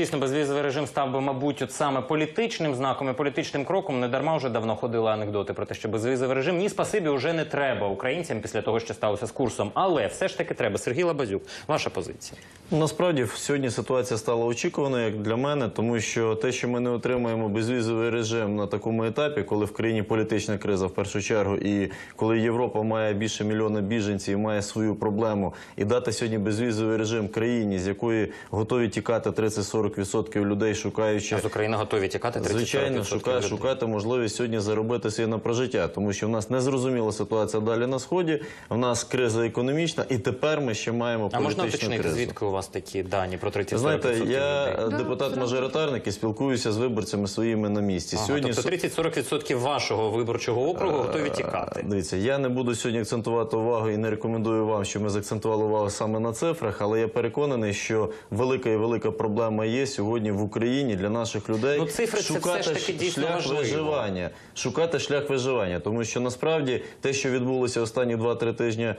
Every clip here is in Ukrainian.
дійсно безвізовий режим став би, мабуть, от саме політичним знаком і політичним кроком. Не дарма вже давно ходили анекдоти про те, що безвізовий режим ні спасибі вже не треба українцям після того, що сталося з курсом. Але все ж таки треба. Сергій Лабазюк, ваша позиція. Насправді сьогодні ситуація стала очікуваною як для мене, тому що те, що ми не отримаємо безвізовий режим на такому етапі, коли в країні політична криза в першу чергу, і коли Європа має більше мільйона біженців і має свою проблему, і дати сьогодні безвізовий режим країні, з якої готові тікати 30-40% людей, шукаючи А з України готові тікати 30 Звичайно, шукає, шукати можливість сьогодні заробити собі на прожиття, тому що в нас незрозуміла ситуація далі на сході. В нас криза економічна, і тепер ми ще маємо А можна політичну уточнити, кризу. звідки у вас такі дані про 30 Знаєте, я е, Да, депутат-мажоритарник і спілкуюся з виборцями своїми на місці. Ага, сьогодні тобто 30-40% вашого виборчого округу готові тікати. Дивіться, я не буду сьогодні акцентувати увагу і не рекомендую вам, щоб ми заакцентували увагу саме на цифрах, але я переконаний, що велика і велика проблема є сьогодні в Україні для наших людей. Ну, цифри це шукати все ж таки дійсно шлях важливо. виживання, шукати шлях виживання, тому що насправді те, що відбулося останні 2-3 тижні е,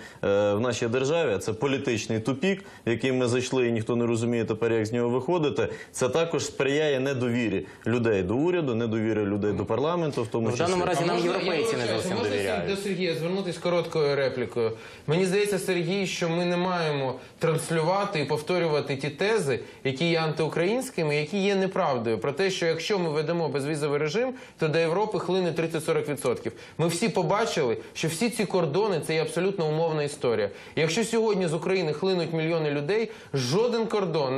в нашій державі, це політичний тупік, в який ми зайшли, і ніхто не розуміє тепер, як з нього виходити. Це також сприяє недовірі людей до уряду, недовірі людей до парламенту, в тому Ну, в даному разі нам європейці не зовсім можна довіряють. до Сергія звернутися короткою реплікою. Мені здається, Сергій, що ми не маємо транслювати і повторювати ті тези, які є антиукраїнськими, які є неправдою. Про те, що якщо ми ведемо безвізовий режим, то до Європи хлине 30-40%. Ми всі побачили, що всі ці кордони це є абсолютно умовна історія. Якщо сьогодні з України хлинуть мільйони людей, жоден кордон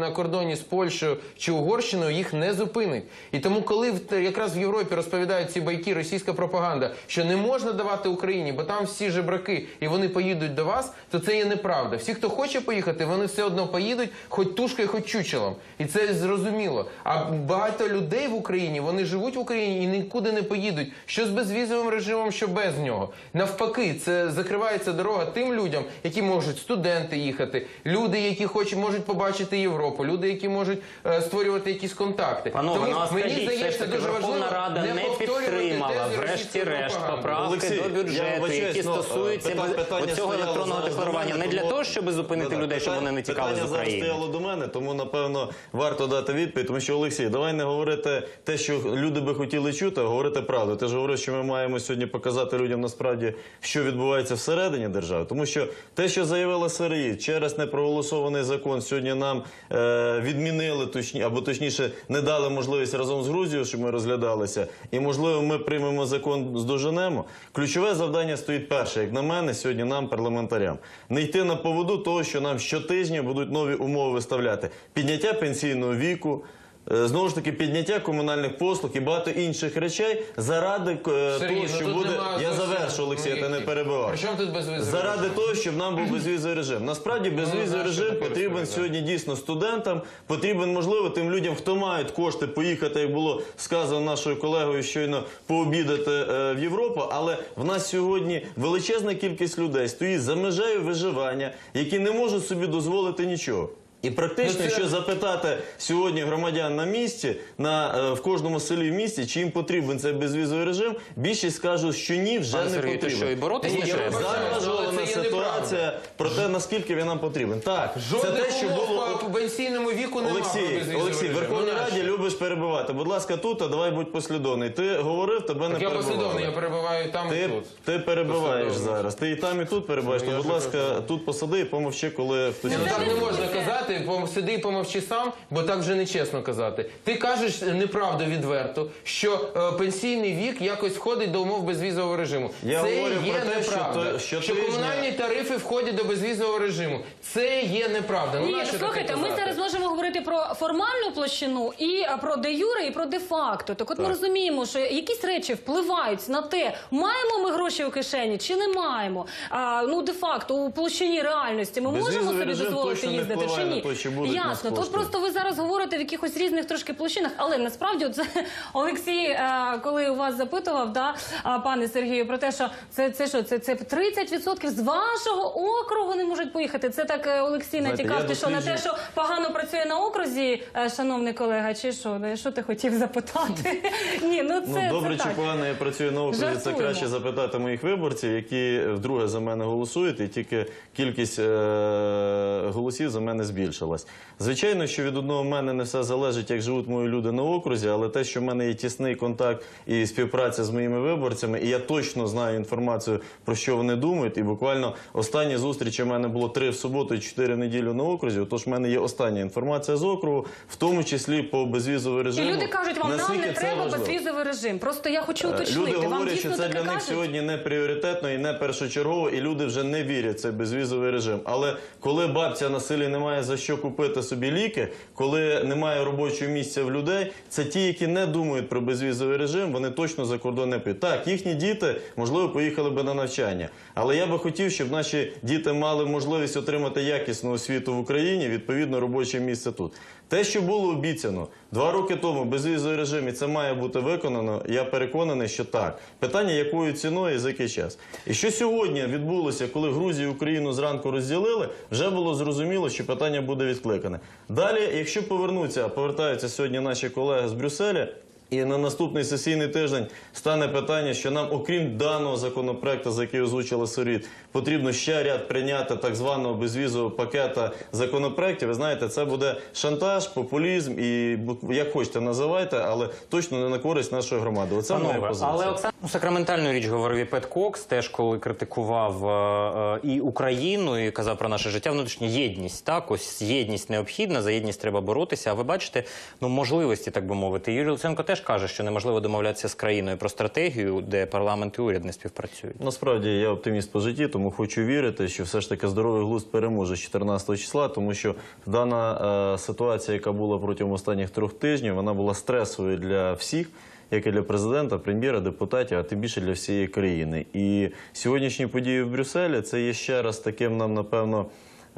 на, кордоні з Польщею чи Угорщиною їх не зупинить. І тому, коли якраз в Європі розповідають ці байки, російська пропаганда, що не можна давати Україні, бо там всі жебраки і вони поїдуть до вас, то це є неправда. Всі, хто хоче поїхати, вони все одно поїдуть, хоч тушкою, хоч чучелом. І це зрозуміло. А багато людей в Україні вони живуть в Україні і нікуди не поїдуть. Що з безвізовим режимом, що без нього. Навпаки, це закривається дорога тим людям, які можуть студенти їхати, люди, які хочуть можуть побачитиЄвропу, люди, які можуть е, створювати якісь контакти. Панове, Тому ну а мені скажіть, все ж здається таки дуже Верховна важливо Рада не, повторювати підтримала, тези врешті-решт, пропаганди. поправки Олексій, до бюджету, вибачаюсь, які е, стосуються питання- питання цього стояло електронного зараз до декларування. мене, Не для тому- того, щоб зупинити Да-да, людей, щоб питання- вони не тікали з Питання зараз стояло до мене, тому напевно варто дати відповідь. Тому що Олексій, давай не говорити те, що люди би хотіли чути, а говорити правду. Ти ж говориш, що ми маємо сьогодні показати людям насправді, що відбувається всередині держави. Тому що те, що заявила СРІ, через непроголосований закон сьогодні нам е, відмінили точні, або точніше не дали можливість разом з Грузією, щоб ми розглядалися. І можливо, ми приймемо закон здоженемо. Ключове завдання стоїть перше, як на мене, сьогодні нам, парламентарям, не йти на поводу того, що нам щотижня будуть нові умови виставляти: підняття пенсійного віку. е, Знову ж таки, підняття комунальних послуг і багато інших речей заради е, Сергій, того, ну що буде. Я завершу, Олексій, я не перебивав. Безвізовий Заради режим? того, щоб нам був безвізовий режим. Насправді безвізовий знаєш, режим потрібен сьогодні дійсно студентам, потрібен, можливо, тим людям, хто мають кошти поїхати, як було сказано нашою колегою, щойно пообідати е, в Європу. Але в нас сьогодні величезна кількість людей стоїть за межею виживання, які не можуть собі дозволити нічого. І практично, Ну, це- якщо запитати сьогодні громадян на місці, на е, в кожному селі в місті, чи їм потрібен цей безвізовий режим, більшість скажуть, що ні, вже Пане не Сергію, то потрібен. що, і це є ситуація про те, наскільки він нам потрібен. Так, Жодних це те, що умов було. по пенсійному віку немає. Олексій, Олексій, в Верховній Раді любиш перебивати. Будь ласка, тут, а давай будь послідовний. Ти говорив, тебе не Так я послідовний, я перебивали. перебуваю там і Ти, тут. ти перебиваєш зараз. Ти і там, і тут перебуваєш. Ну, будь ласка, тут посади і помовчи, коли хтось ну так не можна казати, сиди і помовчи сам, бо так вже не чесно казати. Ти кажеш неправду відверто, що е, пенсійний вік якось входить до умов безвізового режиму. Я це говорю є про те, що неправда. що тижня- комунальні тарифи входять до безвізового режиму. Це є неправда. Ну, Ні, слухайте, ми зараз можемо говорити про формальну площину і про де юре, і про де факто. Так от ми розуміємо, що якісь речі впливають на те, маємо ми гроші у кишені чи не маємо. А, ну де факто у площині реальності ми можемо собі дозволити їздити чи ні? Те, чи будуть нас Ясно. Тут просто ви зараз говорите в якихось різних трошки площинах, але насправді от Олексій, е, коли у вас запитував, да, пане Сергію, про те, що це, це що, це, це 30% з вашого округу не можуть поїхати. Це так е, Олексій натякав, ти що на те, що погано працює на окрузі, е, шановний колега, чи що? Ну, Що ти хотів запитати? Ні, ну це, Ну, добре це чи погано я працюю на окрузі, це краще запитати моїх виборців, які вдруге за мене голосують, і тільки кількість е- голосів за мене збільшилась. Звичайно, що від одного мене не все залежить, як живуть мої люди на окрузі, але те, що в мене є тісний контакт і співпраця з моїми виборцями, і я точно знаю інформацію про що вони думають. І буквально останні зустрічі в мене було три в суботу і чотири в неділю на окрузі. Отож, в мене є остання інформація з округу, в тому числі по безвізовому І люди кажуть, вам нам не треба безвізовий режим. Просто я хочу уточнити. Люди говорять, що це для них кажуть? сьогодні не пріоритетно і не першочергово, і люди вже не вірять в цей безвізовий режим. Але коли бабця на селі не має що купити собі ліки, коли немає робочого місця в людей, це ті, які не думають про безвізовий режим, вони точно за кордон не підуть. Так, їхні діти можливо поїхали би на навчання, але я би хотів, щоб наші діти мали можливість отримати якісну освіту в Україні, відповідно робоче місце тут. Те, що було обіцяно два роки тому, безвізовий режим, і це має бути виконано. Я переконаний, що так. Питання, якою ціною і за який час. І що сьогодні відбулося, коли Грузію і Україну зранку розділили, вже було зрозуміло, що питання буде відкликане. Далі, якщо повернуться, повертаються сьогодні наші колеги з Брюсселя. І на наступний сесійний тиждень стане питання, що нам, окрім даного законопроекту, за який озвучила Соріт, потрібно ще ряд прийняти так званого безвізового пакета законопроектів. Ви знаєте, це буде шантаж, популізм і як хочете називайте, але точно не на користь нашої громади. Оце моя позиція. але Оксана ну, сакраментальну річ говорив і Пет Кокс, теж коли критикував е, е, і Україну, і казав про наше життя внутрішнє єдність. Так, ось єдність необхідна, за єдність треба боротися. А ви бачите, ну можливості, так би мовити. Юрій Луценко теж каже, що неможливо домовлятися з країною про стратегію, де парламент і уряд не співпрацюють. Насправді я оптиміст по житті, тому хочу вірити, що все ж таки здоровий глузд переможе 14 числа, тому що дана е, ситуація, яка була протягом останніх трьох тижнів, вона була стресовою для всіх. Як і для президента, прем'єра, депутатів, а тим більше для всієї країни. І сьогоднішні події в Брюсселі це є ще раз таким нам, напевно,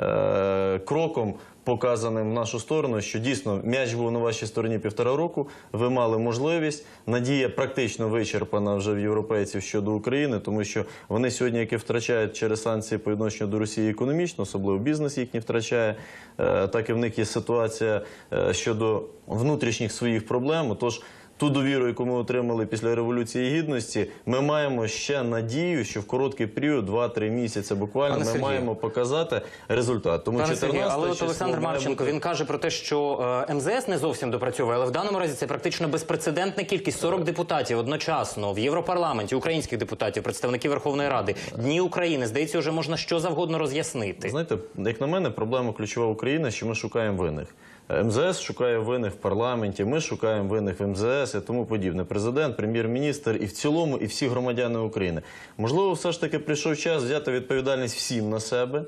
е, кроком, показаним в нашу сторону, що дійсно м'яч був на вашій стороні півтора року. Ви мали можливість. Надія практично вичерпана вже в європейців щодо України, тому що вони сьогодні, які втрачають через санкції по відношенню до Росії економічно, особливо бізнес їхній втрачає. е, Так і в них є ситуація е, щодо внутрішніх своїх проблем. Тож ту довіру, яку ми отримали після революції гідності, ми маємо ще надію, що в короткий період, 2-3 місяці, буквально Пане ми Сергію. маємо показати результат. Тому Пане Сергію, 14 але от число Олександр має Марченко бути- він каже про те, що е, МЗС не зовсім допрацьовує, але в даному разі це практично безпрецедентна кількість 40 депутатів одночасно в Європарламенті, українських депутатів, представників Верховної Ради, Дні України. Здається, вже можна що завгодно роз'яснити. Знаєте, як на мене, проблема ключова України, що ми шукаємо винних. МЗС шукає винних в парламенті, ми шукаємо винних в МЗС і тому подібне. Президент, прем'єр-міністр і в цілому, і всі громадяни України. Можливо, все ж таки прийшов час взяти відповідальність всім на себе,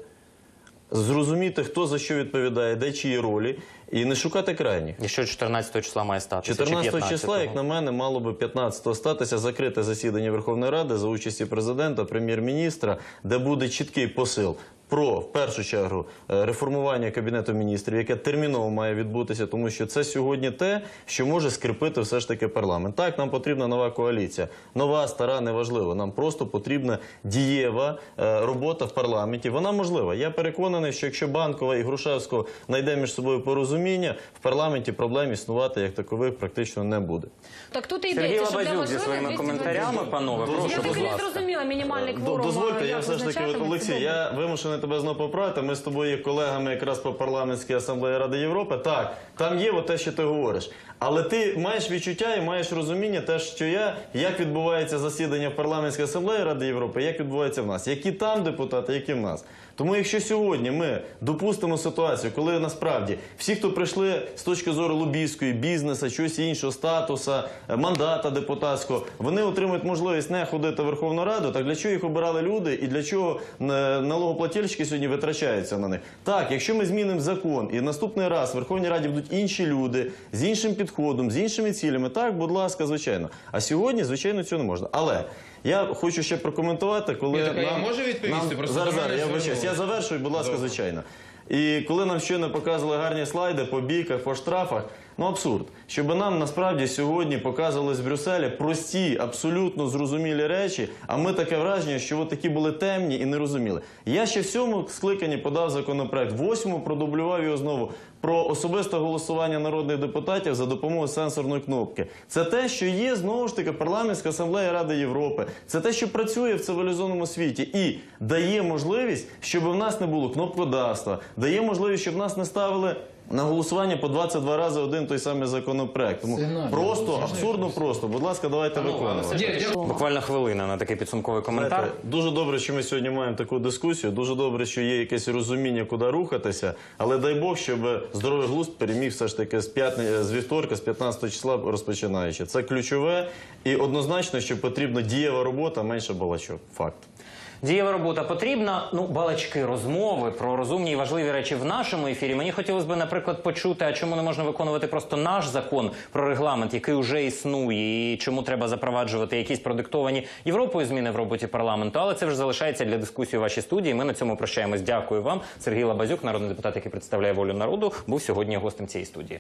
зрозуміти, хто за що відповідає, де чиї ролі, і не шукати крайніх. І що 14 числа має статися? 14 числа, як на мене, мало би 15-го статися закрите засідання Верховної Ради за участі президента, прем'єр-міністра, де буде чіткий посил. Про в першу чергу е, реформування кабінету міністрів, яке терміново має відбутися, тому що це сьогодні те, що може скріпити все ж таки парламент. Так, нам потрібна нова коаліція, нова, стара, неважливо. Нам просто потрібна дієва е, робота в парламенті. Вона можлива. Я переконаний, що якщо банкова і Грушевського знайде між собою порозуміння, в парламенті проблем існувати як такових практично не буде. Так тут і йдеться, що для Лабазюк зі своїми коментарями, панове, Дозвольте, Я прошу, так і не зрозуміла мінімальний кворум. Дозвольте, я все ж таки. Олексій, я вимушений тебе знову поправити. Ми з тобою є колегами якраз по парламентській асамблеї Ради Європи. Так, там є те, що ти говориш. Але ти маєш відчуття і маєш розуміння, те, що я, як відбувається засідання в парламентській асамблеї Ради Європи, як відбувається в нас, які там депутати, які в нас. Тому якщо сьогодні ми допустимо ситуацію, коли насправді всі, хто прийшли з точки зору лобійської, бізнесу, чогось іншого, статуса, е, мандата депутатського, вони отримують можливість не ходити в Верховну Раду, так для чого їх обирали люди і для чого е, налогоплательщики сьогодні витрачаються на них? Так, якщо ми змінимо закон і наступний раз в Верховній Раді будуть інші люди з іншим підходом, з іншими цілями, так, будь ласка, звичайно. А сьогодні, звичайно, цього не можна. Але я хочу ще прокоментувати, коли я, а я можу відповісти? нам- Просто зараз, зараз, я вибачаюсь. Я завершую, будь ласка, звичайно. І коли нам щойно показували гарні слайди по бійках, по штрафах, ну абсурд. Щоб нам насправді сьогодні показували з Брюсселя прості, абсолютно зрозумілі речі, а ми таке враження, що от такі були темні і не розуміли. Я ще в сьому скликанні подав законопроект, восьмому продублював його знову. про особисте голосування народних депутатів за допомогою сенсорної кнопки. Це те, що є знову ж таки парламентська асамблея Ради Європи. Це те, що працює в цивілізованому світі і дає можливість, щоб в нас не було кнопкодавства, дає можливість, щоб нас не ставили. На голосування по 22 рази один той самий законопроект. Тому просто абсурдно просто. Будь ласка, давайте Ну, виконувати. буквально хвилина на такий підсумковий коментар. Знаєте, дуже добре, що ми сьогодні маємо таку дискусію. Дуже добре, що є якесь розуміння, куди рухатися. Але дай Бог, щоб здоровий глузд переміг все ж таки з п'ятни з вівторка, з 15 числа розпочинаючи. Це ключове і однозначно, що потрібна дієва робота, менше балачок. Факт. Дієва робота потрібна. Ну, балачки, розмови про розумні і важливі речі в нашому ефірі. Мені хотілося б, наприклад, почути, а чому не можна виконувати просто наш закон про регламент, який вже існує, і чому треба запроваджувати якісь продиктовані Європою зміни в роботі парламенту. Але це вже залишається для дискусії у вашій студії. Ми на цьому прощаємось. Дякую вам. Сергій Лабазюк, народний депутат, який представляє волю народу, був сьогодні гостем цієї студії.